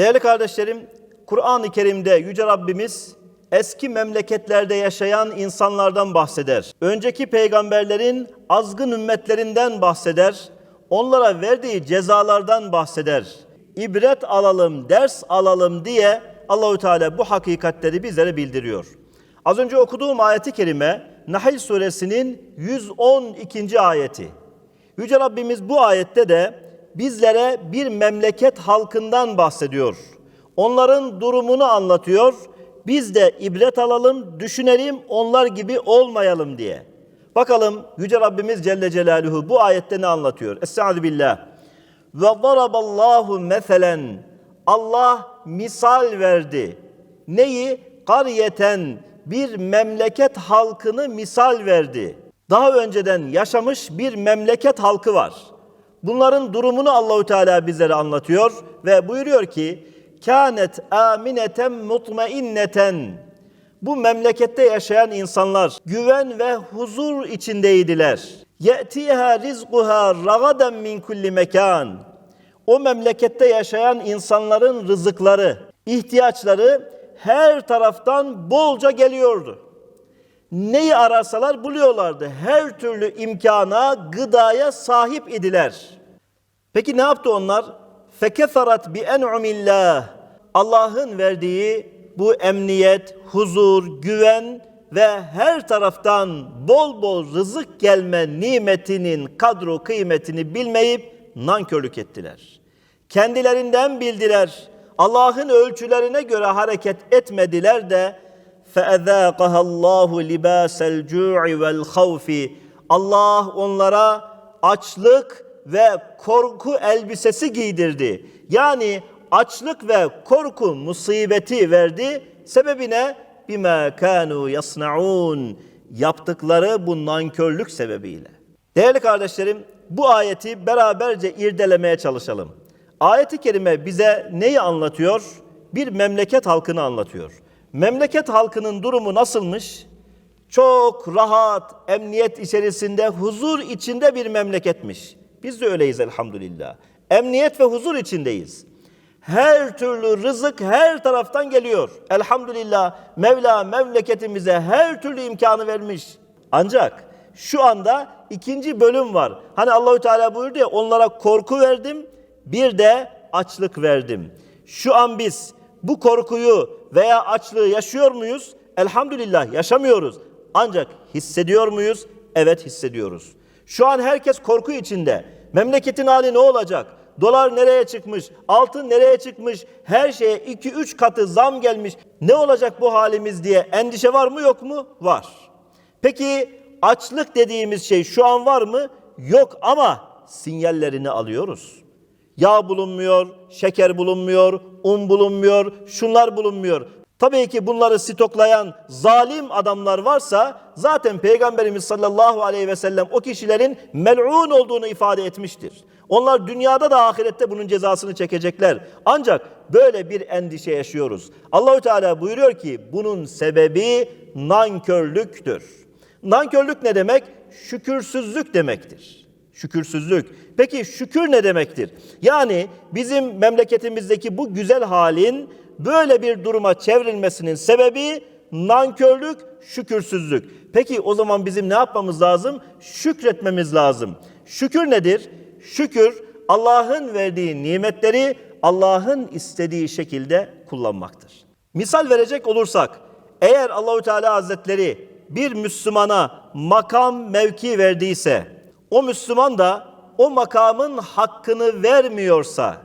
Değerli kardeşlerim, Kur'an-ı Kerim'de Yüce Rabbimiz eski memleketlerde yaşayan insanlardan bahseder. Önceki peygamberlerin azgın ümmetlerinden bahseder. Onlara verdiği cezalardan bahseder. İbret alalım, ders alalım diye Allahü Teala bu hakikatleri bizlere bildiriyor. Az önce okuduğum ayeti kerime Nahl suresinin 112. ayeti. Yüce Rabbimiz bu ayette de bizlere bir memleket halkından bahsediyor. Onların durumunu anlatıyor. Biz de ibret alalım, düşünelim, onlar gibi olmayalım diye. Bakalım Yüce Rabbimiz Celle Celaluhu bu ayette ne anlatıyor? Estaizu billah. Ve daraballahu meselen. Allah misal verdi. Neyi? Kariyeten bir memleket halkını misal verdi. Daha önceden yaşamış bir memleket halkı var. Bunların durumunu Allahü Teala bizlere anlatıyor ve buyuruyor ki: "Kânet amineten mutmainneten." Bu memlekette yaşayan insanlar güven ve huzur içindeydiler. Ye'tiha rizquha ragaden min kulli mekan. O memlekette yaşayan insanların rızıkları, ihtiyaçları her taraftan bolca geliyordu. Neyi ararsalar buluyorlardı. Her türlü imkana, gıdaya sahip idiler. Peki ne yaptı onlar? Fekeferat bi en'umillah. Allah'ın verdiği bu emniyet, huzur, güven ve her taraftan bol bol rızık gelme nimetinin kadro kıymetini bilmeyip nankörlük ettiler. Kendilerinden bildiler. Allah'ın ölçülerine göre hareket etmediler de فَاَذَاقَهَا اللّٰهُ لِبَاسَ الْجُوعِ وَالْخَوْفِ Allah onlara açlık ve korku elbisesi giydirdi. Yani açlık ve korku musibeti verdi. Sebebi ne? بِمَا كَانُوا يَصْنَعُونَ Yaptıkları bu nankörlük sebebiyle. Değerli kardeşlerim, bu ayeti beraberce irdelemeye çalışalım. Ayeti kerime bize neyi anlatıyor? Bir memleket halkını anlatıyor. Memleket halkının durumu nasılmış? Çok rahat, emniyet içerisinde, huzur içinde bir memleketmiş. Biz de öyleyiz elhamdülillah. Emniyet ve huzur içindeyiz. Her türlü rızık her taraftan geliyor. Elhamdülillah Mevla memleketimize her türlü imkanı vermiş. Ancak şu anda ikinci bölüm var. Hani Allahü Teala buyurdu ya onlara korku verdim, bir de açlık verdim. Şu an biz bu korkuyu veya açlığı yaşıyor muyuz? Elhamdülillah yaşamıyoruz. Ancak hissediyor muyuz? Evet hissediyoruz. Şu an herkes korku içinde. Memleketin hali ne olacak? Dolar nereye çıkmış? Altın nereye çıkmış? Her şeye 2-3 katı zam gelmiş. Ne olacak bu halimiz diye endişe var mı yok mu? Var. Peki açlık dediğimiz şey şu an var mı? Yok ama sinyallerini alıyoruz. Yağ bulunmuyor, şeker bulunmuyor, un bulunmuyor, şunlar bulunmuyor. Tabii ki bunları stoklayan zalim adamlar varsa zaten Peygamberimiz sallallahu aleyhi ve sellem o kişilerin mel'un olduğunu ifade etmiştir. Onlar dünyada da ahirette bunun cezasını çekecekler. Ancak böyle bir endişe yaşıyoruz. Allahü Teala buyuruyor ki bunun sebebi nankörlüktür. Nankörlük ne demek? Şükürsüzlük demektir. Şükürsüzlük. Peki şükür ne demektir? Yani bizim memleketimizdeki bu güzel halin böyle bir duruma çevrilmesinin sebebi nankörlük, şükürsüzlük. Peki o zaman bizim ne yapmamız lazım? Şükretmemiz lazım. Şükür nedir? Şükür Allah'ın verdiği nimetleri Allah'ın istediği şekilde kullanmaktır. Misal verecek olursak eğer Allahü Teala Hazretleri bir Müslümana makam mevki verdiyse o Müslüman da o makamın hakkını vermiyorsa,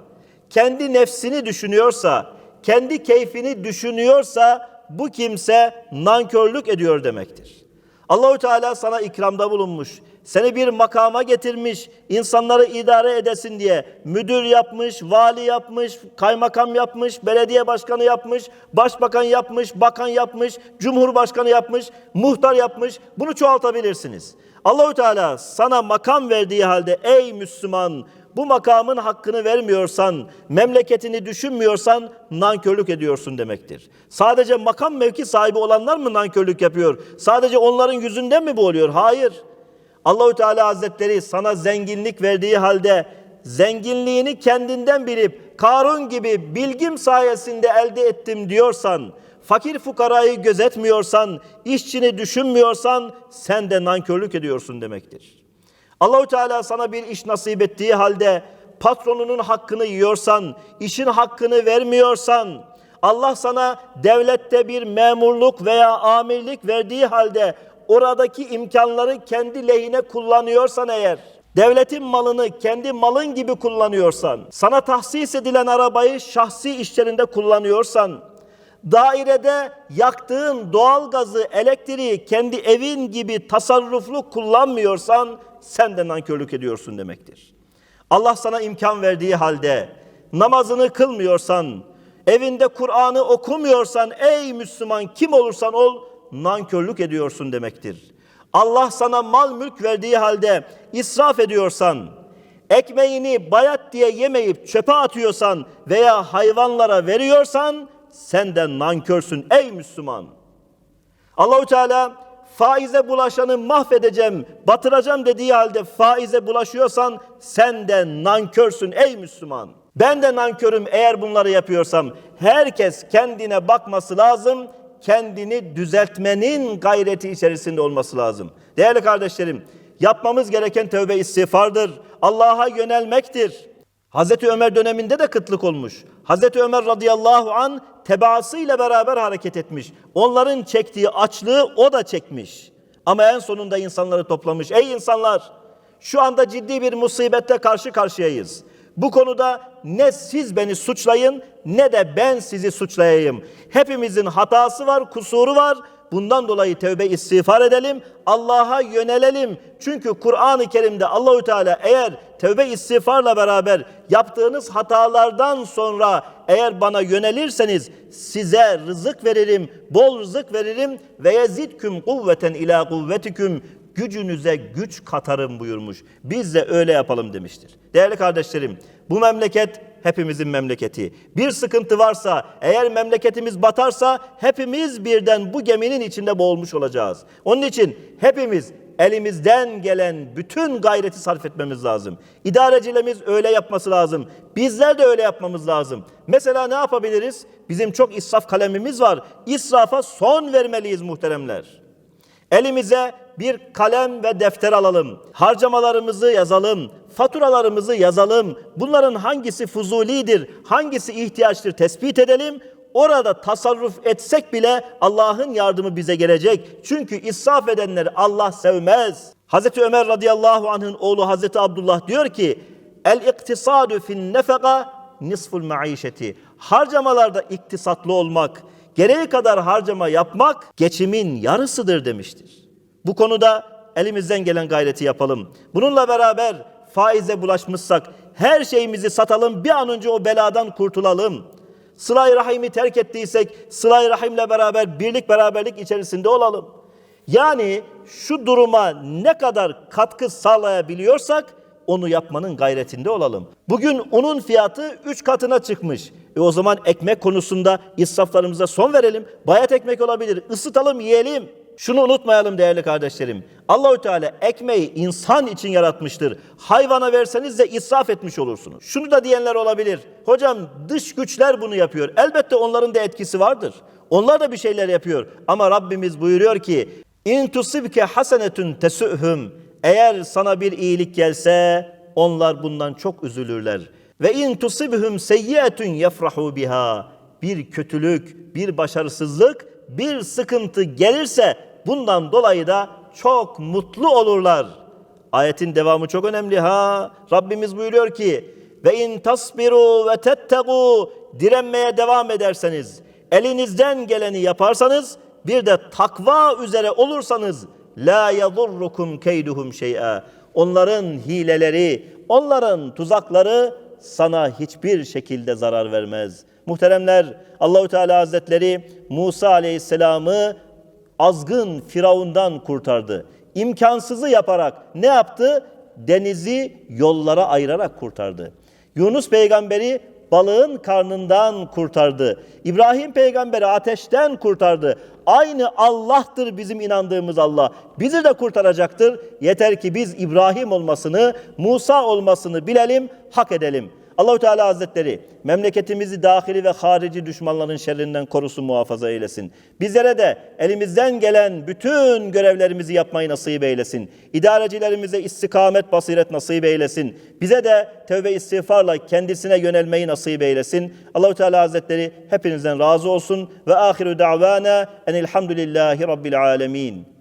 kendi nefsini düşünüyorsa, kendi keyfini düşünüyorsa bu kimse nankörlük ediyor demektir. Allahü Teala sana ikramda bulunmuş. Seni bir makama getirmiş, insanları idare edesin diye müdür yapmış, vali yapmış, kaymakam yapmış, belediye başkanı yapmış, başbakan yapmış, bakan yapmış, cumhurbaşkanı yapmış, muhtar yapmış. Bunu çoğaltabilirsiniz. Allahü Teala sana makam verdiği halde ey Müslüman bu makamın hakkını vermiyorsan, memleketini düşünmüyorsan nankörlük ediyorsun demektir. Sadece makam mevki sahibi olanlar mı nankörlük yapıyor? Sadece onların yüzünden mi bu oluyor? Hayır. Allahü Teala Hazretleri sana zenginlik verdiği halde zenginliğini kendinden bilip Karun gibi bilgim sayesinde elde ettim diyorsan, fakir fukarayı gözetmiyorsan, işçini düşünmüyorsan sen de nankörlük ediyorsun demektir. Allahü Teala sana bir iş nasip ettiği halde patronunun hakkını yiyorsan, işin hakkını vermiyorsan, Allah sana devlette bir memurluk veya amirlik verdiği halde oradaki imkanları kendi lehine kullanıyorsan eğer, devletin malını kendi malın gibi kullanıyorsan, sana tahsis edilen arabayı şahsi işlerinde kullanıyorsan, dairede yaktığın doğalgazı, elektriği kendi evin gibi tasarruflu kullanmıyorsan sen de nankörlük ediyorsun demektir. Allah sana imkan verdiği halde namazını kılmıyorsan, evinde Kur'an'ı okumuyorsan ey Müslüman kim olursan ol nankörlük ediyorsun demektir. Allah sana mal mülk verdiği halde israf ediyorsan, ekmeğini bayat diye yemeyip çöpe atıyorsan veya hayvanlara veriyorsan senden nankörsün ey Müslüman. Allahü Teala faize bulaşanı mahvedeceğim, batıracağım dediği halde faize bulaşıyorsan sen de nankörsün ey Müslüman. Ben de nankörüm eğer bunları yapıyorsam. Herkes kendine bakması lazım, kendini düzeltmenin gayreti içerisinde olması lazım. Değerli kardeşlerim, yapmamız gereken tövbe istiğfardır. Allah'a yönelmektir. Hazreti Ömer döneminde de kıtlık olmuş. Hazreti Ömer radıyallahu an tebaasıyla beraber hareket etmiş. Onların çektiği açlığı o da çekmiş. Ama en sonunda insanları toplamış. Ey insanlar şu anda ciddi bir musibette karşı karşıyayız. Bu konuda ne siz beni suçlayın ne de ben sizi suçlayayım. Hepimizin hatası var, kusuru var. Bundan dolayı tövbe istiğfar edelim. Allah'a yönelelim. Çünkü Kur'an-ı Kerim'de Allahü Teala eğer tövbe istiğfarla beraber yaptığınız hatalardan sonra eğer bana yönelirseniz size rızık veririm, bol rızık veririm ve yezidküm kuvveten ila kuvvetiküm gücünüze güç katarım buyurmuş. Biz de öyle yapalım demiştir. Değerli kardeşlerim, bu memleket hepimizin memleketi. Bir sıkıntı varsa, eğer memleketimiz batarsa hepimiz birden bu geminin içinde boğulmuş olacağız. Onun için hepimiz elimizden gelen bütün gayreti sarf etmemiz lazım. İdarecilerimiz öyle yapması lazım. Bizler de öyle yapmamız lazım. Mesela ne yapabiliriz? Bizim çok israf kalemimiz var. İsrafa son vermeliyiz muhteremler. Elimize bir kalem ve defter alalım. Harcamalarımızı yazalım. Faturalarımızı yazalım. Bunların hangisi fuzulidir, hangisi ihtiyaçtır tespit edelim. Orada tasarruf etsek bile Allah'ın yardımı bize gelecek. Çünkü israf edenleri Allah sevmez. Hazreti Ömer radıyallahu anh'ın oğlu Hazreti Abdullah diyor ki El iktisadu fin nefeka nisful maişeti. Harcamalarda iktisatlı olmak, gereği kadar harcama yapmak geçimin yarısıdır demiştir. Bu konuda elimizden gelen gayreti yapalım. Bununla beraber faize bulaşmışsak her şeyimizi satalım bir an önce o beladan kurtulalım. Sıla-i Rahim'i terk ettiysek Sıla-i Rahim'le beraber birlik beraberlik içerisinde olalım. Yani şu duruma ne kadar katkı sağlayabiliyorsak onu yapmanın gayretinde olalım. Bugün unun fiyatı 3 katına çıkmış. E o zaman ekmek konusunda israflarımıza son verelim. Bayat ekmek olabilir. Isıtalım, yiyelim. Şunu unutmayalım değerli kardeşlerim. Allahü Teala ekmeği insan için yaratmıştır. Hayvana verseniz de israf etmiş olursunuz. Şunu da diyenler olabilir. Hocam dış güçler bunu yapıyor. Elbette onların da etkisi vardır. Onlar da bir şeyler yapıyor. Ama Rabbimiz buyuruyor ki İn tusibke hasenetun tesuhum. Eğer sana bir iyilik gelse onlar bundan çok üzülürler. Ve in tusibhum seyyiyetun yefrahu biha. Bir kötülük, bir başarısızlık, bir sıkıntı gelirse bundan dolayı da çok mutlu olurlar. Ayetin devamı çok önemli ha. Rabbimiz buyuruyor ki ve in tasbiru ve tettegu direnmeye devam ederseniz, elinizden geleni yaparsanız, bir de takva üzere olursanız la yadurrukum keyduhum şey'a. Onların hileleri, onların tuzakları sana hiçbir şekilde zarar vermez. Muhteremler, Allahü Teala Hazretleri Musa Aleyhisselam'ı azgın Firavundan kurtardı. İmkansızı yaparak ne yaptı? Denizi yollara ayırarak kurtardı. Yunus peygamberi balığın karnından kurtardı. İbrahim peygamberi ateşten kurtardı. Aynı Allah'tır bizim inandığımız Allah. Bizi de kurtaracaktır. Yeter ki biz İbrahim olmasını, Musa olmasını bilelim, hak edelim. Allahu Teala Hazretleri memleketimizi dahili ve harici düşmanların şerrinden korusun muhafaza eylesin. Bizlere de elimizden gelen bütün görevlerimizi yapmayı nasip eylesin. İdarecilerimize istikamet basiret nasip eylesin. Bize de tövbe istiğfarla kendisine yönelmeyi nasip eylesin. Allahu Teala Hazretleri hepinizden razı olsun ve ahiru davana enilhamdülillahi rabbil alemin.